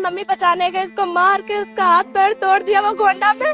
Mummy बचाने गए इसको मार के उसका हाथ पैर तोड़ दिया वो गोंडा में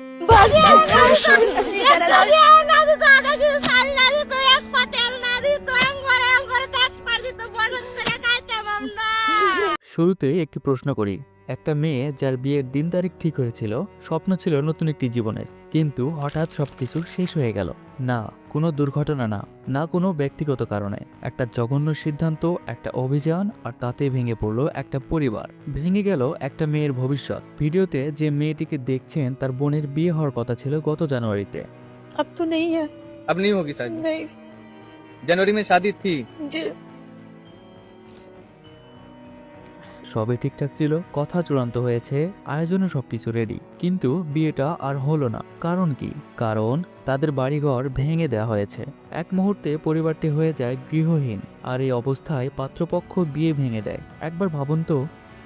শুরুতে একটি প্রশ্ন করি একটা মেয়ে যার বিয়ের দিন তারিখ ঠিক হয়েছিল স্বপ্ন ছিল নতুন একটি জীবনের কিন্তু হঠাৎ সবকিছু শেষ হয়ে গেল না কোনো দুর্ঘটনা না না কোনো ব্যক্তিগত কারণে একটা জঘন্য সিদ্ধান্ত একটা অভিযান আর তাতে ভেঙে পড়লো একটা পরিবার ভেঙে গেল একটা মেয়ের ভবিষ্যৎ ভিডিওতে যে মেয়েটিকে দেখছেন তার বোনের বিয়ে হওয়ার কথা ছিল গত জানুয়ারিতে अब तो नहीं है अब नहीं होगी शादी नहीं जनवरी में शादी थी जी সবে ঠিকঠাক ছিল, কথা চূড়ান্ত হয়েছে, আয়োজনে সবকিছু রেডি কিন্তু বিয়েটা আর হলো না। কারণ কি? কারণ তাদের বাড়িঘর ভেঙে দেওয়া হয়েছে। এক মুহূর্তে পরিবারটি হয়ে যায় গৃহহীন, আর এই অবস্থায় পাত্রপক্ষ বিয়ে ভেঙে দেয়। একবার ভাবুন তো,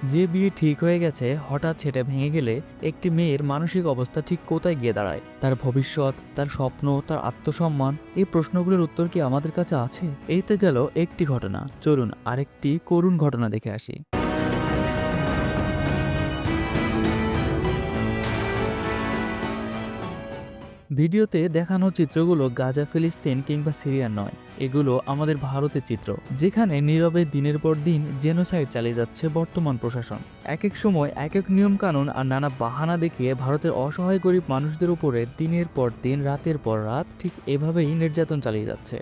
যে বিয়ে ঠিক হয়ে গেছে, হঠাৎ সেটা ভেঙে গেলে একটি মেয়ের মানসিক অবস্থা ঠিক কোথায় গিয়ে দাঁড়ায়? তার ভবিষ্যৎ, তার স্বপ্ন, তার আত্মসম্মান, এই প্রশ্নগুলোর উত্তর কি আমাদের কাছে আছে? এইতে গেল একটি ঘটনা। চলুন আরেকটি করুণ ঘটনা দেখে আসি। ভিডিওতে দেখানো চিত্রগুলো গাজা, ফিলিস্তিন কিংবা সিরিয়ার নয়। এগুলো আমাদের ভারতের চিত্র, যেখানে নীরবে দিনের পর দিন জেনোসাইড চালিয়ে যাচ্ছে বর্তমান প্রশাসন। এক এক সময় এক এক নিয়ম কানুন আর নানা বাহানা দেখিয়ে ভারতের অসহায় গরিব মানুষদের উপরে দিনের পর দিন, রাতের পর রাত ঠিক এভাবেই নির্যাতন চালিয়ে যাচ্ছে।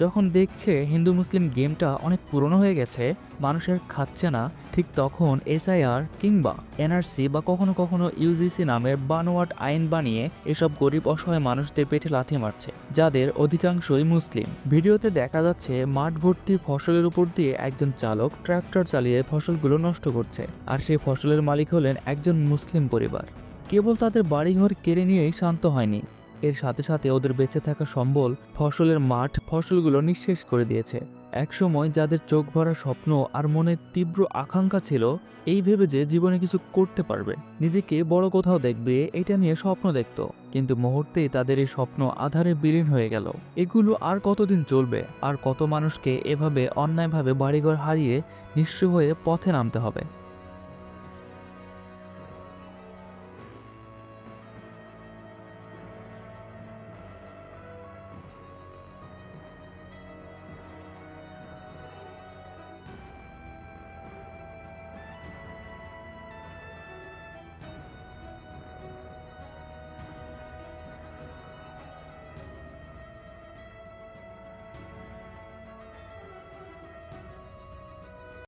যখন দেখছে হিন্দু মুসলিম গেমটা অনেক পুরনো হয়ে গেছে মানুষের খাচ্ছে না, ঠিক তখন এসআইআর কিংবা এনআরসি বা কখনো কখনো ইউজিসি নামের বানোয়াট আইন বানিয়ে এসব গরিব অসহায় মানুষদের পেটে লাথি মারছে, যাদের অধিকাংশই মুসলিম। ভিডিওতে দেখা যাচ্ছে মাঠ ভর্তি ফসলের উপর দিয়ে একজন চালক ট্রাক্টর চালিয়ে ফসলগুলো নষ্ট করছে, আর সেই ফসলের মালিক হলেন একজন মুসলিম পরিবার। কেবল তাদের বাড়িঘর কেড়ে নিয়েই শান্ত হয়নি। এর সাথে সাথে ওদের বেঁচে থাকা সম্বল, ফসলের মাঠ, ফসলগুলো নিঃশেষ করে দিয়েছে। একসময় যাদের চোখ ভরা স্বপ্ন আর মনে তীব্র আকাঙ্ক্ষা ছিল, এই ভেবে যে জীবনে কিছু করতে পারবে। নিজেকে বড় কোথাও দেখবে, এটা নিয়ে স্বপ্ন দেখত। কিন্তু মুহূর্তেই তাদের এই স্বপ্ন আধারে বিলীন হয়ে গেল। এগুলো আর কতদিন চলবে? আর কত মানুষকে এভাবে অন্যায়ভাবে বাড়িঘর হারিয়ে নিঃস্ব হয়ে পথে নামতে হবে?